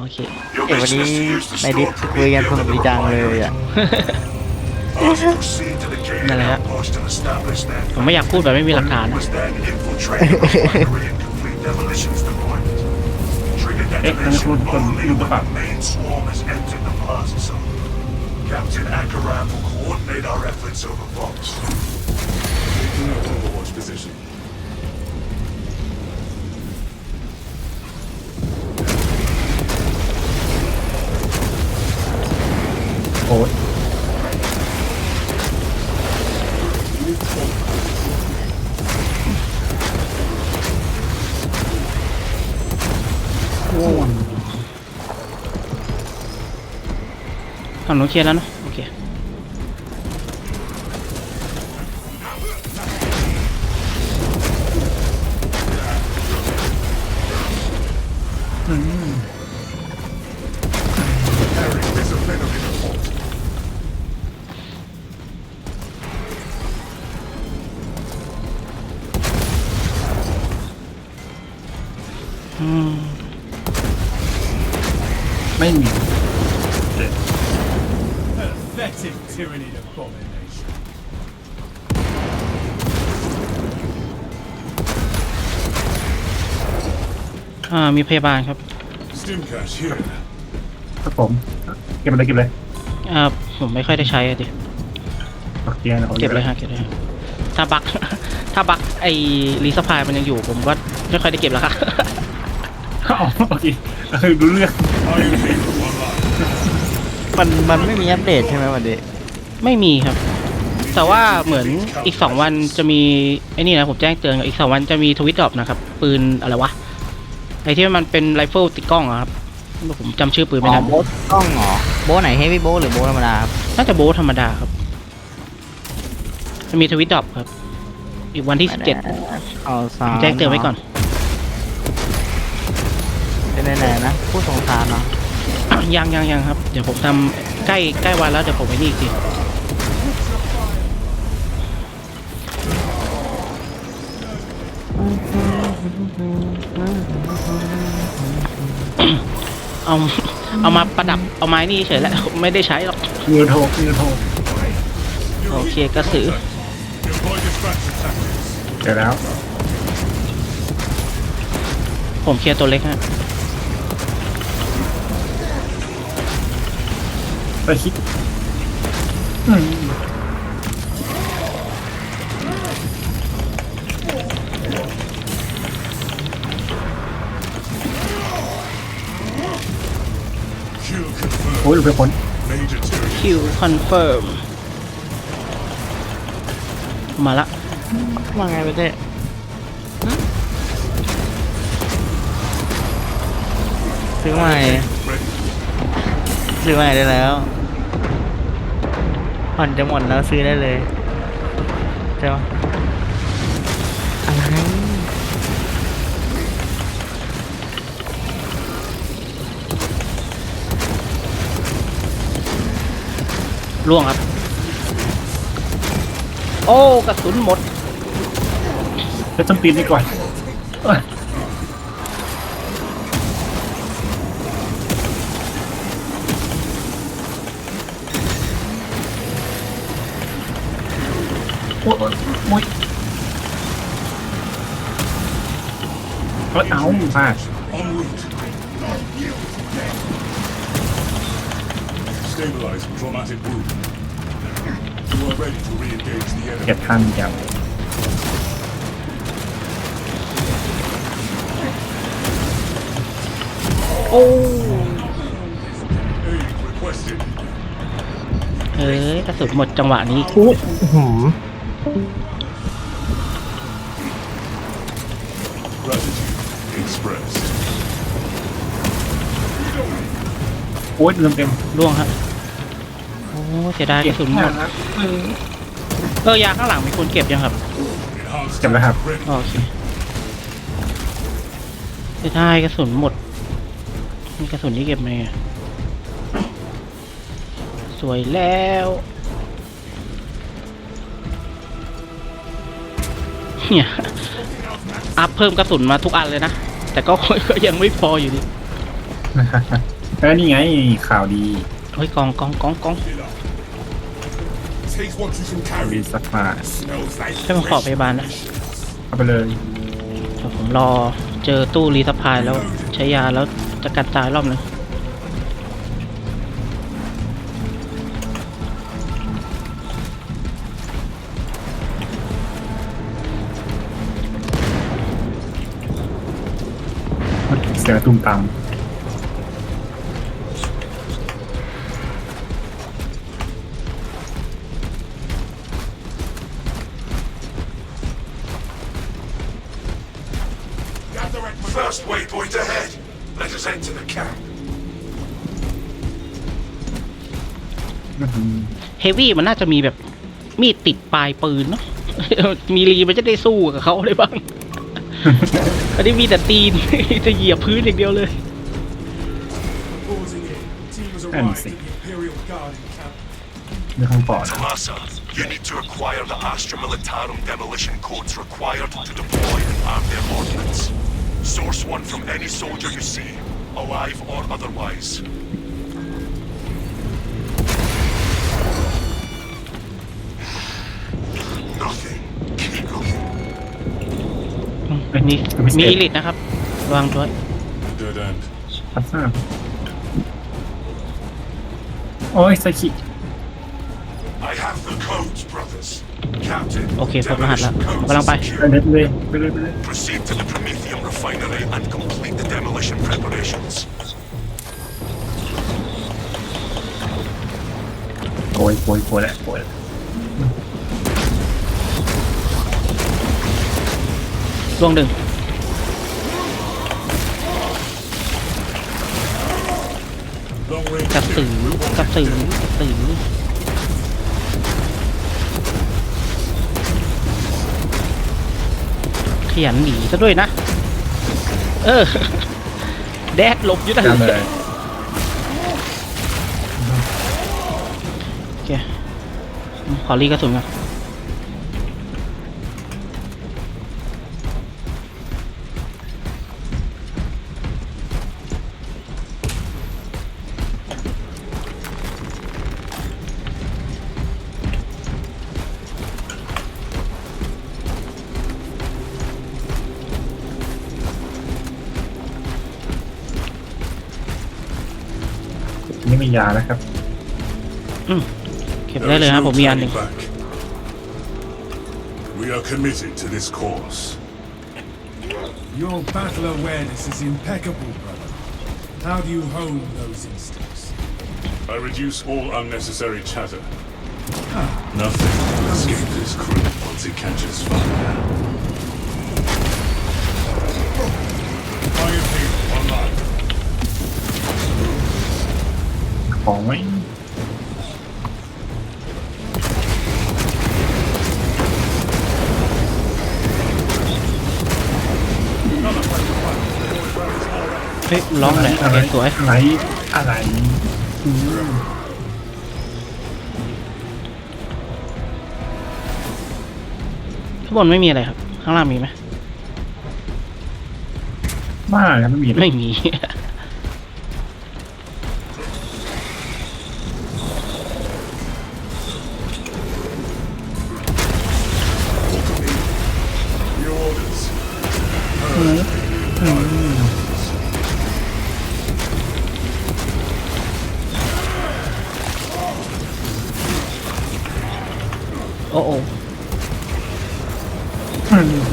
โอเคเอ้ยวันนี้ในดิสคุยกันสนุกดีจังเลยอะ นั่นแหละฮะผมไม่อยากพูดแบบไม่มีหลักฐาน เอ๊ะนั่นคุณคนอยู่หรือเปล่า Captain Akaram will coordinate our efforts over Vox. โอ้ยฝั่งนู้นเคลียร์แล้วนะ มีพยาบาลครับ Stimcash here. ครับผม เก็บเลยเก็บเลยอ่าผมไม่ค่อยได้ใช้อะดิ โอเคนะอาเก็บเลยฮะเก็บเลยฮะถ้าบัก ถ้าบักไอ้รีสพายมันยังอยู่ ผมก็ไม่ค่อยได้เก็บแล้วครับอ๋อโอเคเออรู้เรื่อง Are you here for one life? มันมันไม่มีอัปเดตใช่ไหมวันนี้ไม่มีครับ แต่ว่าเหมือนอีกสองวันจะมีไอ้นี่นะผมแจ้งเตือนอีกสองวันจะมีทวิตดรอปนะครับ ปืนอะไรวะ ไอ้ที่มันเป็นไรเฟิลติดกล้องอะครับผมจำชื่อปืนอ๋ไม่อได้ โบ๊ทกล้องเหรอโบ๊ทไหนเฮฟวี่โบ๊ทหรือโบ๊ทธรรมดาครับน่าจะโบทธรรมดาครับ จะมีทวิตดรอปครับ อีกวันที่สิบเจ็ดเอาสามแจ้งเตือนไว้ก่อน เป็นไหนๆนะผู้สงสารเนาะยังยังยังครับ เดี๋ยวผมทำใกล้ใกล้วันแล้วเดี๋ยวผมไปนี่อีกที เอาเอามาประดับเอาไม้นี่เฉยแล้วไม่ได้ใช้หรอกเงินโทรเงินโทรโอเคกระสือ Deploy distraction tactics. เดี๋ยวแล้ว ผมเคลียร์ตัวเล็กฮะไปคิด อ้ยหลุดไปพ้น Major tyranny. คิวคอนเฟิร์มมาละว่าไงไปเต้ซื้อใหม่ Ready. ซื้อใหม่ได้แล้วผ่อนจะหมดแล้วซื้อได้เลยใช่ปะอ ล่วงครับ โอ้กระสุนหมดจะต้นตีนดีกว่าเอ้ยโอ้ยโอ้ยโอ้ยเอ้ยเอาพลาด Stabilizing traumatic wound. You are ready to re-engage the เก็บ enemy. ทันจังโอ้ Aid requested. เฮ้ยกระสุนหมดจังหวะนี้อู้หืม Gratitude expressed. โอ้ยเต็มเต็มล่วงครับโอ้ เสียดายกระสุนหมดเออยาข้างหลังมีคนเก็บยังครับ Enhanced เก็บแล้วครับ ready. โอเคเสียดายกระสุนหมด มีกระสุนที่เก็บไหมอะสวยแล้วเนี่ยอัพเพิ่มกระสุนมาทุกอันเลยนะ แต่ก็ก็ยังไม่พออยู่ดีๆแล้วนี่ไงข่าวดี เฮ้ยกองกองกองกอง Take what you can ข่าวดี carry. สักมา Smells like ให้ผมขอพ fresh. ยาบาลนะ เอาไปเลยเดี๋ยวผมรอเจอตู้รีสพายแล้วใช้ยาแล้วจะกัดตายรอบหนึงเสียงตุ้มตาม วี่มันน่าจะมีแบบมีดติดปลายปืนเนาะมีรีมันจะได้สู้กับเขาได้บ้าง อันนี้มีแต่ตีนจะเหยียบพื้นอย่างเดียวเลย Pausing in. Team has And arrived see. at the Imperial Guard in camp. ไม่ข้างปอด Tomasa, you need to acquire the Astra Militarum demolition codes required to deploy and arm their ordnance. Source one from any soldier you see, alive or otherwise. นี่มีอีลิตนะครับระวังด้วย Dead end. พัดหน้าโอ้ยไซคิ I have the codes, brothers. Captain. โอเคพบรหัสแล้ว demolition codes กำลังไปไปเล็ดเลยไปเลยไปเลย Proceed to the Prometheum refinery and complete the demolition preparations. โกยโกยโกยแหละโกยแหละ ล่วงหนึ่ง Long range. กระสือกระสือกระสือขยันหนีซะด้วยนะ เออ แดดหลบอยู่นั่นจำเลเลยยโอเคอืมขอรีกระสุนก่อน ยานะครับ เก็บได้เลยครับผมมีอันหนึ่ง back. We are committed to this cause. Your battle awareness is impeccable, brother. How do you hone those instincts? I reduce all unnecessary chatter. Nothing will escape this crew once it catches fire. Fire ของไหมเฮ้ยร้องเลยโออะไรเคสวยอะไรอะไรข้างบนไม่มีอะไรครับ ข้างล่างมีไหมบ้าแล้วไม่มีเลยไม่มี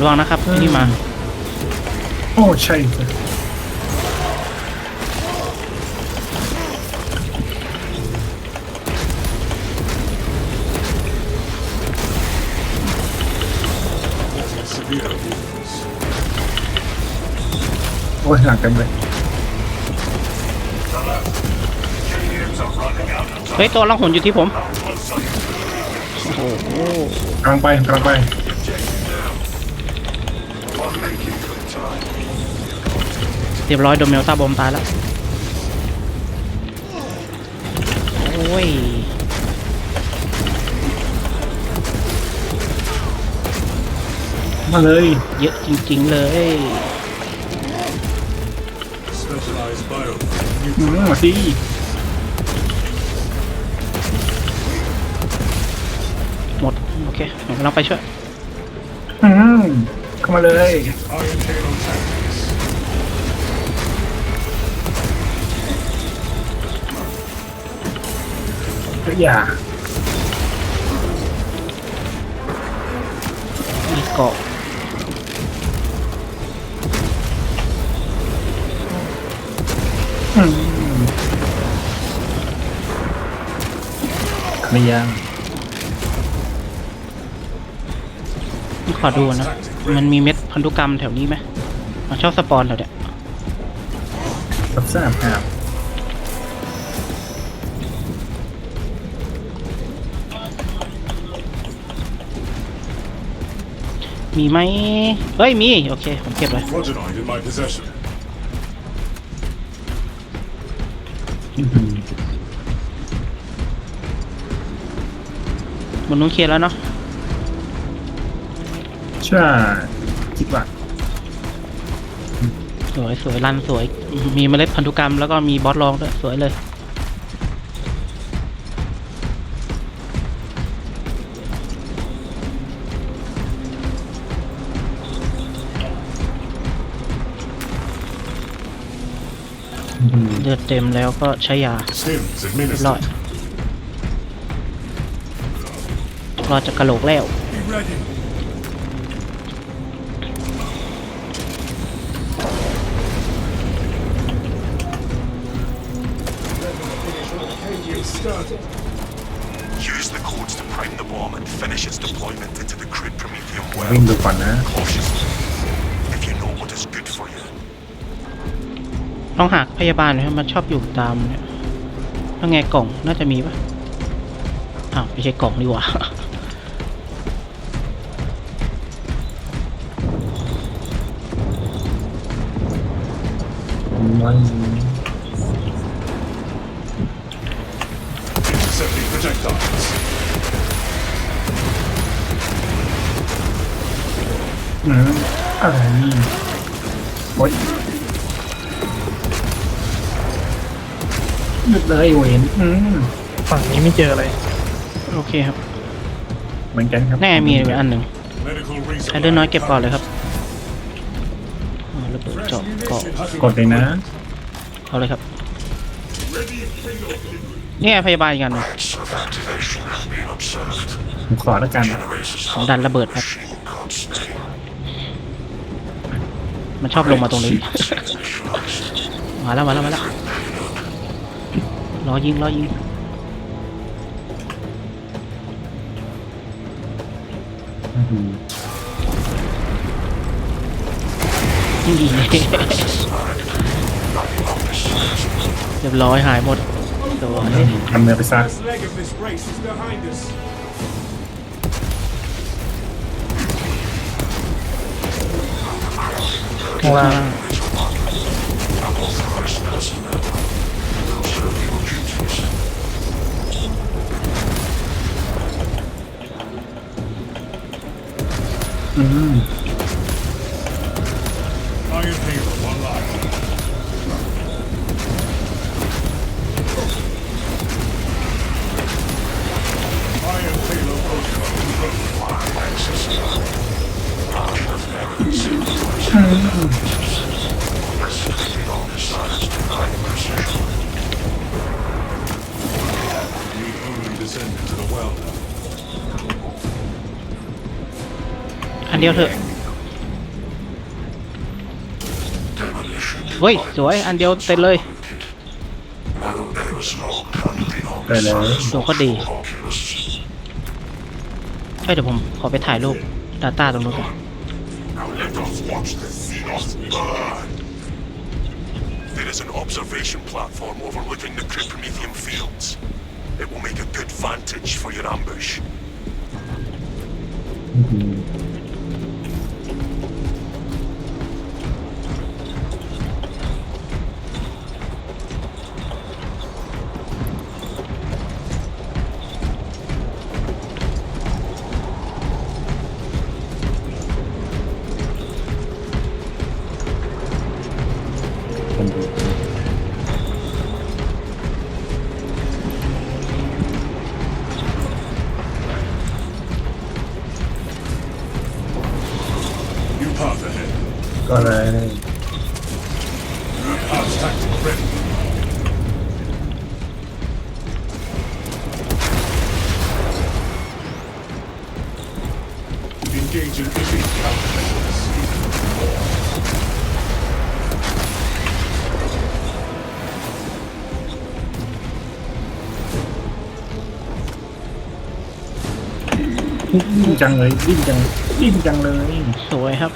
วังนะครับที่นี่มา โอ้ใช่จ้ะ Severe wounds. โอ้ยหลังเต็มเลยเฮ้ยตัวล่องหนอยู่ที่ผม โอ้โหกำลังไปกำลังไป เรียบร้อยโดนเมลตาบอมตายแล้ว โอ้ย มาเลย เยอะจริงๆเลย Specialized biofilm อืมมาสิหมด โอเคผมกำลังไปช่วยอืม เข้ามาเลย Iron Halo tactics. ก็อย่ามีเกาะอืมเคลียร์ขอดูนะ มันมีเม็ดพันธุกรรมแถวนี้ไหมมันชอบสปอนแถวเนี้ยรับทราบครับมีไหมเฮ้ย มี โอเค ผมเก็บเลย Progenoid in my possession. อื้อหือบนนู้นเคลียร์แล้วเนาะ ใช่ คิดว่า สวยสวยรันสวย มีเมล็ดพันธุกรรมแล้วก็มีบอสรองด้วยสวยเลยอื้อหือเลือดเต็มแล้วก็ใช้ยา Stims เรียบร้อย administered. รอจะกระโหลกแล้ว Be ready. Codes to prime the bomb and finish its deployment into the crude Prometheum วิ่ง well. ดูก่อนนะ Cautiously. If you know what is good for you. ต้องหาพยาบาลนะครับมันชอบอยู่ตามเนี่ยแล้วไงกล่องน่าจะมีปะอ้าวไม่ใช่กล่องนี่หว่า ไม่ Intercepting projectiles. อืม อะไรนี่โอ๊ยหยุดเลยเวนอืมฝั่งนี้ไม่เจออะไร โอเคครับ เหมือนกันครับแน่มีอีกอันหนึ่ง Medical ใครเลือดน้อยเก็บก่อนเลยครับอ่าระเบิดเจาะเกาะกดเลยนะ เอาเลยครับ เนี่ยพยาบาลอีกอันหนึ่ง Activation has been observed. ผมขอแล้วกันผมดันระเบิดครับ มันชอบลงมาตรงนี้ มาแล้วมาแล้วมาแล้วรอยิงรอยิงอื้อหือยิงเรียบร้อยหายหมดสวยทำเนื้อไปซะ ข้างล่างอืม only descend into the well now. อันเดียวเถอะเฮ้ย สวย อันเดียวเต็มเลยไปเลยดูก็ดีเอ้ยเดี๋ยวผมขอไปถ่ายรูป Data ตรงนู้นก่อน Now let us watch the Xenos burn. There is an observation platform overlooking the crude Prometheum fields. It will make a good vantage for your ambush. อื้อ ดิ้นจังเลยดิ้นจังดิ้นจังเลยสวยครับ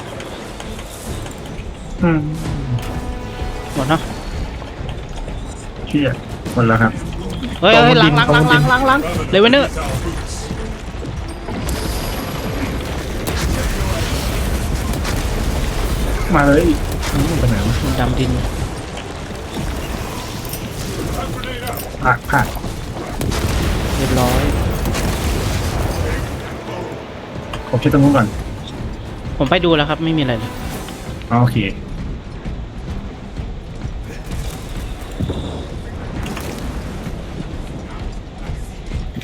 อืมหมดเนาะเชี่ยหมดแล้วครับเฮ้ยเฮ้ยหลังหลังหลังหลังหลังหลังเลเวนเนอร์ Our boots. มาเลยอืมไปไหนวะดำดินผักผักเรียบร้อย ผมเช็คตรงนู้นก่อนผมไปดูแล้วครับ ไม่มีอะไรเลยอ๋อโอเค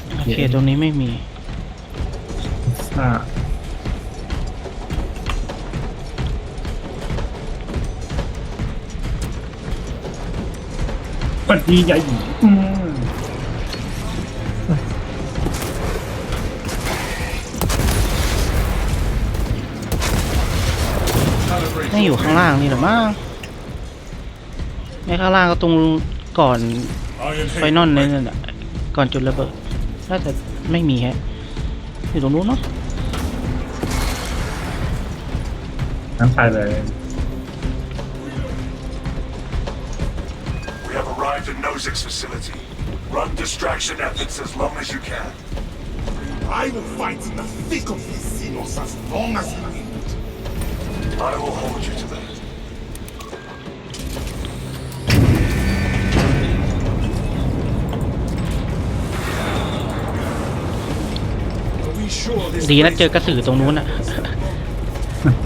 โอเคตรงนี้ไม่มีอ่าปัดดีใหญ่อืม ไม่อยู่ข้างล่างนี่หรอมั้งไม่ข้างล่างก็ตรงก่อน Iron ไฟนอลนั่นน่ะก่อนจุดระเบิดน่าจะไม่มีฮะอยู่ตรงนู้นเนาะน้ำไปเลย We have arrived at Nozick's facility. Run distraction efforts as long as you can. I will fight in the thick of these Xenos as long as I need. I will hold you to that. Are we sure this ดีนะเจอกระสือตรงนู้นอะ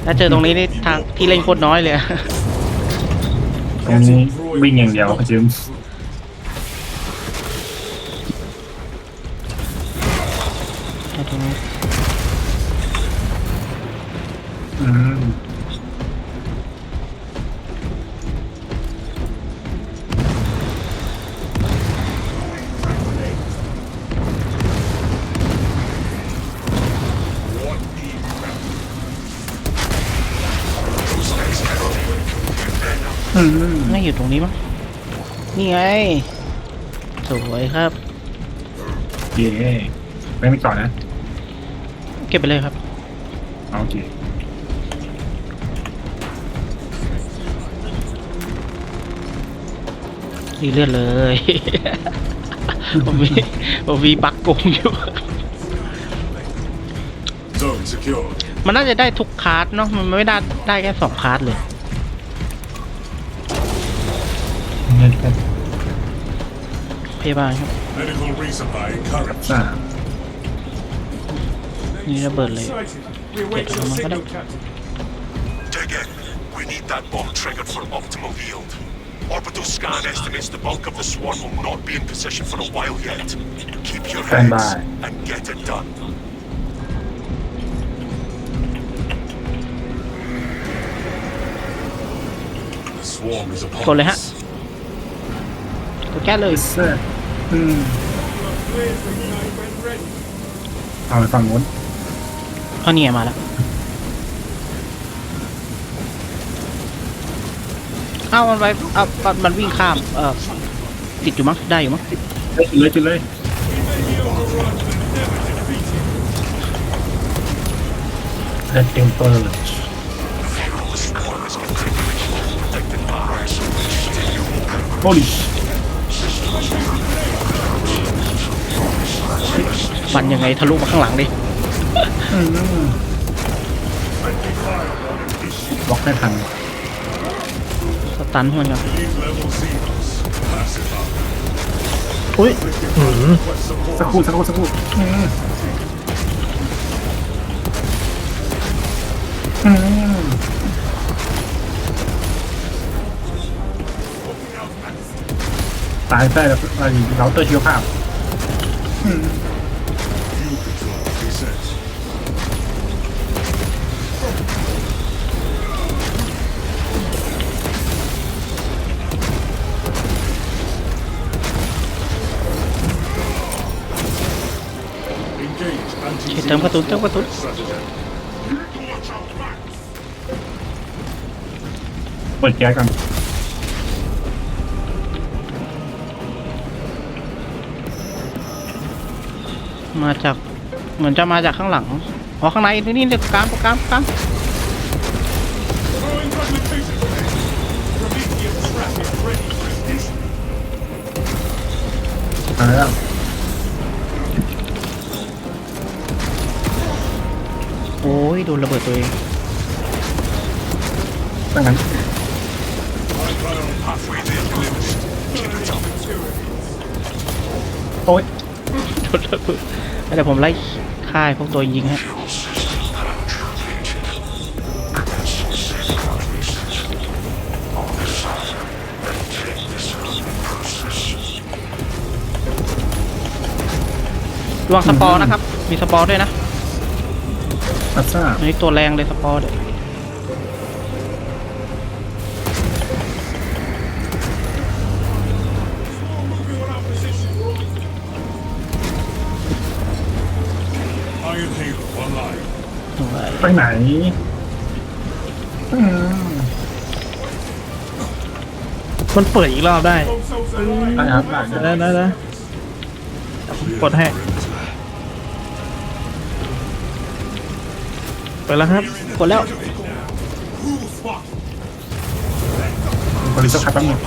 ถ้าเจอตรงนี้นี่ทางที่เล่นโคตรน้อยเลยอะ ตรงนี้วิ่งอย่างเดียวจิม น่าอยู่ตรงนี้มั้งนี่ไง สวยครับ เย่ไม่ไม่ก่อนนะ เก็บไปเลยครับ เอาโอเคดีเลือดเลย ผมมีผมมีปักโกงอยู่ Zone secured. มันน่าจะได้ทุกคาร์ดเนาะ มันไม่ได้ได้แค่สองคาร์ดเลย พยาบาลครับ Medical resupply encouraged. สาม นี่ระเบิดเลย Sighted. We await Get your on, signal, madam. Captain. Dig in. We need that bomb triggered for optimal yield. Orbital scan estimates the bulk of the swarm will not be in position for a while yet. Keep your Stand heads by. and get it done. The swarm is upon Goเลยฮะ us. ก็แก้เลยเซอร์อืม Cleared for night when ready. เอาไปฝั่งนู้นเพราะเนี่ยมาแล้วเอ้ามันไปเอ้ามันมันวิ่งข้าม เออติดอยู่มั้งได้อยู่มั้งเฮ้ยจุดเลยจุดเลยเล่นเต็มเปิด The swarm is continuing. Protected by ours. โอ้ดิ ฟันยังไงทะลุมาข้างหลังดิบล็อกไม่ทันสตันมันกันอุ้ยสักครู่สักครู่สักครู่ตายได้แล้วเราเราเตอร์ชีวภาพ E tampa tudo, tampa tudo. Pode a camisa. มกระสุนเปิดแก๊สกันมาจากเหมือนจะมาจากข้างหลังอ๋อข้างในนี่นี่เด็กกลางกลางกลาง Throwing fragmentation grenade. Prometheus trap is ready for ignition. มาแล้วโอ้ยโดนระเบิดตัวเองดังนั้น Halfway there, glimpse. Keep it up. โอ๊ยโดนระเบิด เดี๋ยวผมไล่ค่ายพวกตัวยิงฮะระวังสปอร์นะครับ มีสปอร์ด้วยนะอัสซ่าอันนี้ตัวแรงเลยสปอร์เนี่ย ไปไหนอืมมันเปิดอีกรอบได้ Consoles alive. ได้ครับได้ได้ได้ได้กดให้ไปแล้วครับกดแล้ว Cool spot. บริษัทแป๊บนึง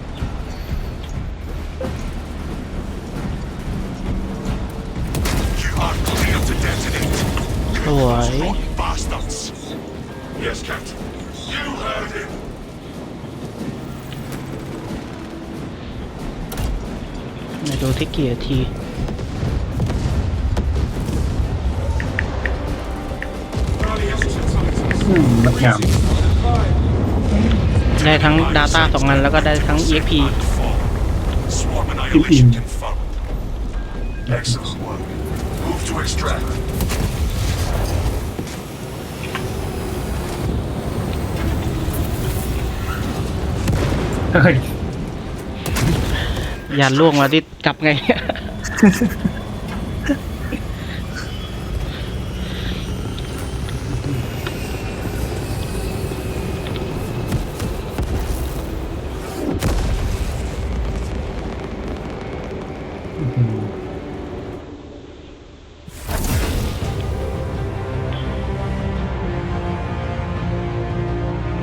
ที่กี่นาทีอืมมันงามได้ทั้ง Data สองอันแล้วก็ได้ทั้ง EXP Swarm annihilation confirmed. Excellent work. Move to extract. เฮ้ย ยานล่วงมาดิกลับไง